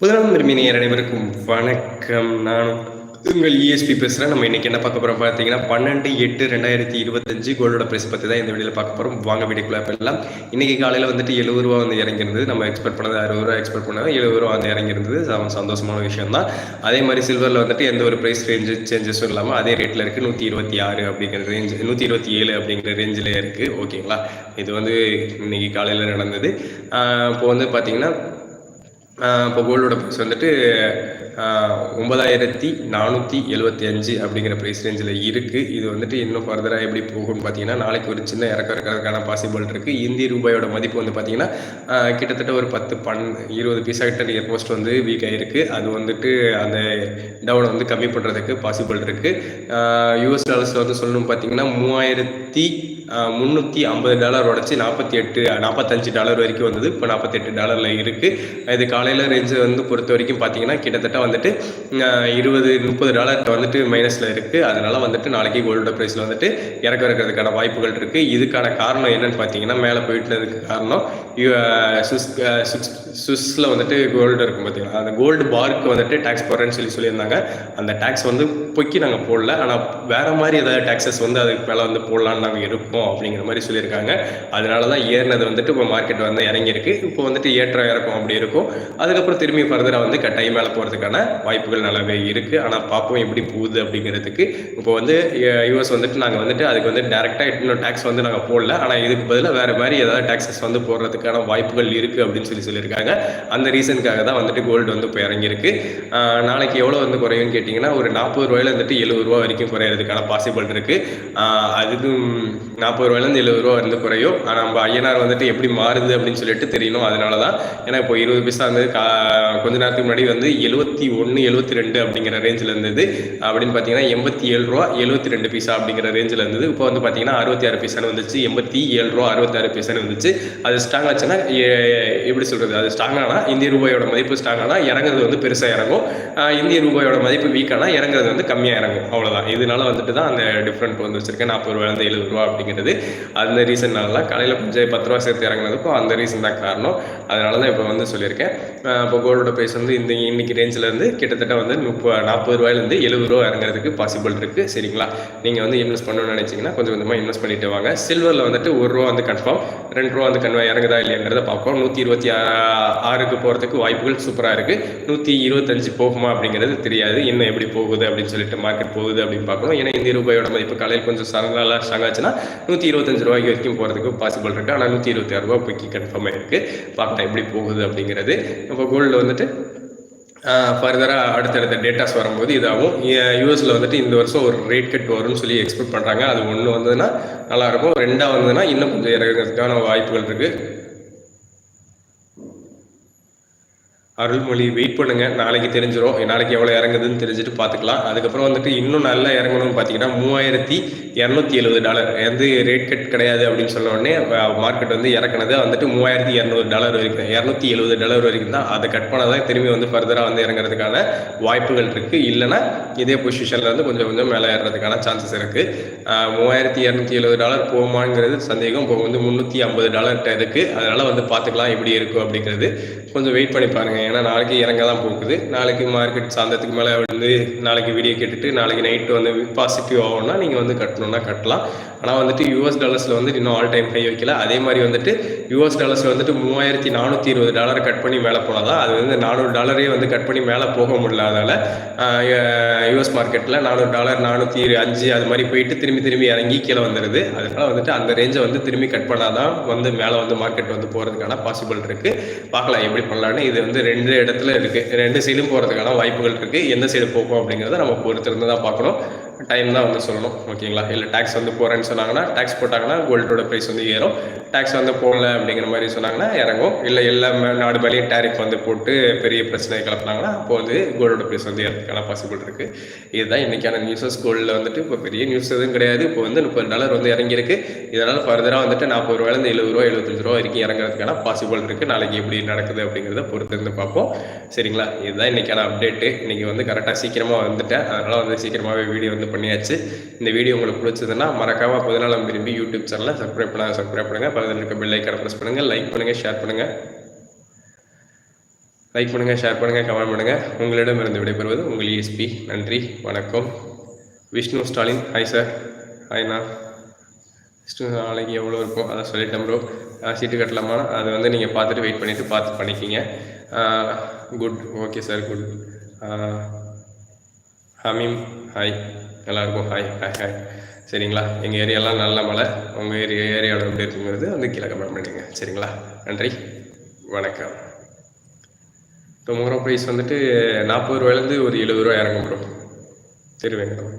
புதனம் விரும்பினியர் அனைவருக்கும் வணக்கம். நான் உங்கள் இஎஸ்பி பேசுகிறேன் நம்ம இன்னைக்கு என்ன பார்க்க போகிறோம் பார்த்தீங்கன்னா பன்னெண்டு எட்டு ரெண்டாயிரத்தி இருபத்தஞ்சு கோல்டோட ப்ரைஸ் பற்றி தான் இந்த வீடியோவில் பார்க்க போகிறோம் வாங்க வீடியோக்குள்ள போயிடலாம். இன்றைக்கி காலையில் வந்துட்டு எழுபது ரூபா வந்து இறங்கியிருந்தது. நம்ம எக்ஸ்பெக்ட் பண்ணது அறுபது ரூபா எக்ஸ்பெக்ட் பண்ணது எழுபது ரூபா வந்து இறங்கியிருந்தது. அவன் சந்தோஷமான விஷயம் தான். அதே மாதிரி சில்வரில் வந்துட்டு எந்த ஒரு ப்ரைஸ் ரேஞ்சு சேஞ்சஸும் இல்லாமல் அதே ரேட்டில் இருக்குது நூற்றி இருபத்தி ஆறு அப்படிங்கிற ரேஞ்ச் நூற்றி இருபத்தி ஏழு அப்படிங்கிற ரேஞ்சில் இருக்குது ஓகேங்களா இது வந்து இன்னைக்கு காலையில் நடந்தது. இப்போ வந்து பார்த்தீங்கன்னா இப்போ கோல்டோட ப்ரைஸ் வந்துட்டு ஒன்பதாயிரத்தி நானூற்றி எழுபத்தி அஞ்சு அப்படிங்கிற ப்ரைஸ் ரேஞ்சில் இருக்குது இது வந்துட்டு இன்னும் ஃபர்தராக எப்படி போகும்னு பார்த்தீங்கன்னா நாளைக்கு ஒரு சின்ன இறக்கம் இருக்கிறதுக்கான பாசிபிள் இருக்குது இந்திய ரூபாயோட மதிப்பு வந்து பார்த்தீங்கன்னா கிட்டத்தட்ட ஒரு பத்து பன் இருபது பீஸா கிட்ட நியர் போஸ்ட் வந்து வீக் ஆகிருக்கு அது வந்துட்டு அந்த டவுனை வந்து கம்மி பண்ணுறதுக்கு பாசிபிள் இருக்குது யூஎஸ் டாலர்ஸில் வந்து சொல்லணும் பார்த்தீங்கன்னா மூவாயிரத்தி முந்நூற்றி ஐம்பது டாலர் உடச்சி நாற்பத்தி எட்டு நாற்பத்தஞ்சு டாலர் வரைக்கும் வந்தது. இப்போ நாற்பத்தெட்டு டாலரில் இருக்குது இது காலையில் ரேஞ்சு வந்து பொறுத்த வரைக்கும் பார்த்தீங்கன்னா கிட்டத்தட்ட வந்துட்டு இருபது முப்பது டாலர்கிட்ட வந்துட்டு மைனஸில் இருக்குது அதனால் வந்துட்டு நாளைக்கு கோல்டோட ப்ரைஸில் வந்துட்டு இறக்க இருக்கிறதுக்கான வாய்ப்புகள் இருக்குது இதுக்கான காரணம் என்னன்னு பார்த்தீங்கன்னா மேலே போயிட்டுனதுக்கு காரணம் யு- சுஸ் சுஸ் சுவிஸில் வந்துட்டு கோல்டு இருக்கும் பார்த்தீங்களா அந்த கோல்டு பாருக்கு வந்துட்டு டேக்ஸ் போடுறேன்னு சொல்லி சொல்லியிருந்தாங்க. அந்த டேக்ஸ் வந்து பொக்கி நாங்கள் போடல. ஆனால் வேறு மாதிரி ஏதாவது டேக்ஸஸ் வந்து அதுக்கு மேலே வந்து போடலான்னு நாங்கள் இருக்கோம். அப்படிங்கிற மாதிரி சொல்லியிருக்காங்க. அதனால தான் ஏறினது வந்துட்டு இப்போ மார்க்கெட் வந்து இறங்கியிருக்கு. இப்போ வந்துட்டு ஏற்றம் இறக்கம் அப்படி இருக்கும். அதுக்கப்புறம் திரும்பி ஃபர்தராக வந்து கட்டாயம் மேலே போகிறதுக்கான வாய்ப்புகள் நல்லாவே இருக்குது ஆனால் பார்ப்போம் எப்படி போகுது அப்படிங்கிறதுக்கு. இப்போ வந்து யூஎஸ் வந்துட்டு நாங்கள் வந்துட்டு அதுக்கு வந்து டேரெக்டாக இன்னும் டேக்ஸ் வந்து நாங்கள் போடல. ஆனால் இதுக்கு பதிலாக வேறு மாதிரி ஏதாவது டேக்ஸஸ் வந்து போடுறதுக்கான வாய்ப்புகள் இருக்குது அப்படின்னு சொல்லி சொல்லியிருக்காங்க. அந்த ரீசனுக்காக தான் வந்துட்டு கோல்டு வந்து இப்போ இறங்கியிருக்கு. நாளைக்கு எவ்வளோ வந்து குறையும்னு கேட்டிங்கன்னா ஒரு நாற்பது ரூபாயில வந்துட்டு எழுபது ரூபா வரைக்கும் குறையிறதுக்கான பாசிபிள் இருக்குது அதுக்கும் நாற்பது ரூபாயிலேருந்து எழுபது ரூபா வந்து குறையும். ஆனால் நம்ம ஐஎன்ஆர் வந்துட்டு எப்படி மாறுது அப்படின்னு சொல்லிட்டு தெரியணும். அதனால தான் ஏன்னா இப்போ இருபது பைசா வந்து கா கொஞ்ச நேரத்துக்கு முன்னாடி வந்து எழுபத்தி ஒன்று எழுபத்தி ரெண்டு அப்படிங்கிற ரேஞ்சில் இருந்தது. அப்படின்னு பார்த்தீங்கன்னா எண்பத்தி ஏழு ரூபா எழுபத்தி ரெண்டு பைசா அப்படிங்கிற ரேஞ்சில் இருந்தது. இப்போ வந்து பார்த்தீங்கன்னா அறுபத்தி ஆறு பைசான்னு வந்துச்சு. எண்பத்தி ஏழு ரூபா அறுபத்தாறு பைசான்னு வந்துச்சு. அது ஸ்ட்ராங் ஆச்சுன்னா எப்படி சொல்கிறது அது ஸ்ட்ராங் ஆனால் இந்திய ரூபாயோட மதிப்பு ஸ்ட்ராங்கானா ஆனால் இறங்குறது வந்து பெருசாக இறங்கும். இந்திய ரூபாயோட மதிப்பு வீக்கானா இறங்குறது வந்து கம்மியாக இறங்கும். அவ்வளோதான் இதனால வந்துட்டு தான் அந்த டிஃப்ரெண்ட் வந்து வச்சிருக்கேன். நாற்பது ரூபாயிலேருந்து எழுபது ரூபா அப்படிங்கிறது அந்த ரீசன்னால காலையில் கொஞ்சம் பத்து ரூபா சேர்த்து இறங்குனதுக்கும் அந்த ரீசன் தான் காரணம். அதனால தான் இப்போ வந்து சொல்லியிருக்கேன். இப்போ கோல்டோட ப்ரைஸ் வந்து இந்த இன்னைக்கு ரேஞ்சிலேருந்து கிட்டத்தட்ட வந்து முப்பது நாற்பது ரூபாயிலேருந்து எழுபது ரூபா இறங்குறதுக்கு பாசிபிள் இருக்குது சரிங்களா? நீங்கள் வந்து இன்வெஸ்ட் பண்ணணும்னு நினச்சிங்கன்னா கொஞ்சம் கொஞ்சமாக இன்வெஸ்ட் பண்ணிட்டு வாங்க. சில்வரில் வந்துட்டு ஒரு ரூபா வந்து கன்ஃபார்ம் ரெண்டு ரூபா வந்து கன்வா இறங்குதா இல்லையாங்கிறத பார்ப்போம் நூற்றி இருபத்தி ஆறுக்கு போகிறதுக்கு வாய்ப்புகள் சூப்பராக இருக்குது நூற்றி இருபத்தஞ்சு போகுமா அப்படிங்கிறது தெரியாது. இன்னும் எப்படி போகுது அப்படின்னு சொல்லிட்டு மார்க்கெட் போகுது அப்படின்னு பார்க்கணும். ஏன்னா இந்திய ரூபாயோட மதிப்பு காலையில் கொஞ்சம் சரங்களாக ஸ்ட்ராங் ஆச்சுன்னா நூற்றி இருபத்தஞ்சு ரூபாய்க்கு வரைக்கும் போகிறதுக்கு பாசிபிள் இருக்குது ஆனால் நூற்றி இருபத்தி ஆறு ரூபா இப்போக்கி கன்ஃபார்மாக இருக்குது பார்க்கலாம் எப்படி போகுது அப்படிங்கிறது. இப்போ கோல்டில் வந்துட்டு ஃபர்தராக அடுத்தடுத்த டேட்டாஸ் வரும்போது இதாகும். யூஎஸில் வந்துட்டு இந்த வருஷம் ஒரு ரேட் கட் வரும்னு சொல்லி எக்ஸ்பெக்ட் பண்ணுறாங்க அது ஒன்று வந்ததுன்னா நல்லாயிருக்கும் ரெண்டாக வந்ததுன்னா இன்னும் கொஞ்சம் இறங்குறதுக்கான வாய்ப்புகள் இருக்குது அருள்மொழி வெயிட் பண்ணுங்க. நாளைக்கு தெரிஞ்சிடும் நாளைக்கு எவ்வளோ இறங்குதுன்னு தெரிஞ்சுட்டு பார்த்துக்கலாம் அதுக்கப்புறம் வந்துட்டு இன்னும் நல்லா இறங்கணும்னு பார்த்தீங்கன்னா மூவாயிரத்தி இரநூத்தி எழுபது டாலர் வந்து ரேட் கட் கிடையாது அப்படின்னு சொன்ன உடனே மார்க்கெட் வந்து இறக்குனது. வந்துட்டு மூவாயிரத்தி இரநூறு டாலர் வரைக்கும் இரநூத்தி எழுபது டாலர் வரைக்கும் தான் அதை கட் பண்ணால் தான் திரும்பி வந்து ஃபர்தராக வந்து இறங்குறதுக்கான வாய்ப்புகள் இருக்குது இல்லைன்னா இதே பொசிஷனில் வந்து கொஞ்சம் கொஞ்சம் மேலே ஏறுறதுக்கான சான்சஸ் இருக்குது மூவாயிரத்தி இரநூத்தி எழுபது டாலர் போகுமாங்கிறது சந்தேகம். இப்போ வந்து முந்நூற்றி ஐம்பது டாலர்கிட்ட இருக்குது அதனால் வந்து பார்த்துக்கலாம் எப்படி இருக்கும் அப்படிங்கிறது. கொஞ்சம் வெயிட் பண்ணி பாருங்கள் ஏன்னா நாளைக்கு இறங்க தான் போகுது. நாளைக்கு மார்க்கெட் சாந்தத்துக்கு மேலே வந்து நாளைக்கு வீடியோ கேட்டுட்டு நாளைக்கு நைட்டு வந்து பாசிட்டிவ் ஆகும்னா நீங்கள் வந்து கட்டணும்னா கட்டலாம். ஆனால் வந்துட்டு யூஎஸ் டாலர்ஸில் வந்துட்டு இன்னும் ஆல் டைம் ஹை வைக்கல. அதே மாதிரி வந்துட்டு யூஎஸ் டாலர்ஸில் வந்துட்டு மூவாயிரத்தி நானூற்றி இருபது டாலர் கட் பண்ணி மேலே போனால் தான் அது வந்து நானூறு டாலரே வந்து கட் பண்ணி மேலே போக முடியல அதனால் யூஎஸ் மார்க்கெட்டில் நானூறு டாலர் நானூற்றி அஞ்சு அது மாதிரி போயிட்டு திரும்பி திரும்பி இறங்கி கீழே வந்துடுது அதனால வந்துட்டு அந்த ரேஞ்சை வந்து திரும்பி கட் பண்ணால் தான் வந்து மேலே வந்து மார்க்கெட் வந்து போகிறதுக்கான பாசிபிள் இருக்குது பார்க்கலாம் எப்படி பண்ணலான்னு இது வந்து ரெண்டு ரெண்டு இடத்துல இருக்குது ரெண்டு சைடும் போகிறதுக்கான வாய்ப்புகள் இருக்குது எந்த சைடு போகும் அப்படிங்கிறத நம்ம பொறுத்திருந்து தான் பார்க்கணும். டைம் தான் வந்து சொல்லணும் ஓகேங்களா? இல்லை டேக்ஸ் வந்து போகிறேன்னு சொன்னாங்கன்னா டேக்ஸ் போட்டாங்கன்னா கோல்டோட ப்ரைஸ் வந்து ஏறும். டேக்ஸ் வந்து போடல அப்படிங்கிற மாதிரி சொன்னாங்கன்னா இறங்கும். இல்லை எல்லா மே- நாடு மேலேயும் டேரிஃப் வந்து போட்டு பெரிய பிரச்சனை கிளப்புனாங்கன்னா அப்போ வந்து கோல்டோட ப்ரைஸ் வந்து ஏறதுக்கான பாசிபிள் இருக்குது இதுதான் இன்றைக்கான நியூஸஸ் கோல்டில் வந்துட்டு இப்போ பெரிய நியூஸ் எதுவும் கிடையாது. இப்போ வந்து முப்பது டாலர் வந்து இறங்கியிருக்கு. இதனால் ஃபர்தராக வந்துட்டு நாற்பது ரூபாயிலேருந்து எழுபது ரூபா எழுபத்தஞ்சு ரூபா வரைக்கும் இறங்குறதுக்கான பாசிபிள் இருக்குது நாளைக்கு எப்படி நடக்குது அப்படிங்கிறத பொறுத்து இருந்து பார்ப்போம். சரிங்களா? இதுதான் இன்றைக்கான அப்டேட்டு இன்றைக்கி வந்து கரெக்டாக சீக்கிரமாக வந்துட்டேன். அதனால் வந்து சீக்கிரமாகவே வீடியோ வந்து பண்ணியாச்சு. இந்த வீடியோ உங்களுக்கு பிடிச்சதுன்னா மறக்காம பதினாலாம் விரும்பி யூடியூப் சேனலை சப்ஸ்கிரைப் பண்ணாங்க சப்ஸ்கிரைப் பண்ணுங்கள் பக்கத்தில் இருக்க பெல் ஐக்கான ப்ரெஸ் பண்ணுங்கள் லைக் பண்ணுங்கள் ஷேர் பண்ணுங்கள் லைக் பண்ணுங்கள் ஷேர் பண்ணுங்கள் கமெண்ட் பண்ணுங்கள் உங்களிடமிருந்து விடைபெறுவது உங்கள் இஎஸ்பி நன்றி வணக்கம். விஷ்ணு ஸ்டாலின். ஹாய் சார் ஹாய்ண்ணா விஷ்ணு நாளைக்கு எவ்வளோ இருக்கும்? அதை சொல்லிட்டேன் ப்ரோ சீட்டு கட்டலாமா? அது வந்து நீங்கள் பார்த்துட்டு வெயிட் பண்ணிவிட்டு பார்த்து பண்ணிக்கிங்க. Good okay sir good Hameem. Hi எல்லாருக்கும் ஹாய் ஹாய் ஹாய் சரிங்களா? எங்கள் ஏரியாலாம் நல்ல மழை. உங்கள் ஏரியா ஏரியாவில் எப்படி இருக்குங்கிறது வந்து கீழே கமெண்ட் பண்ணிடுங்க. சரிங்களா? நன்றி. வணக்கம். டொமோரோ ப்ரைஸ் வந்துட்டு நாற்பது ரூபாயிலேருந்து ஒரு எழுபது ரூபா இறங்கும் ப்ரோ திருவேங்கடம்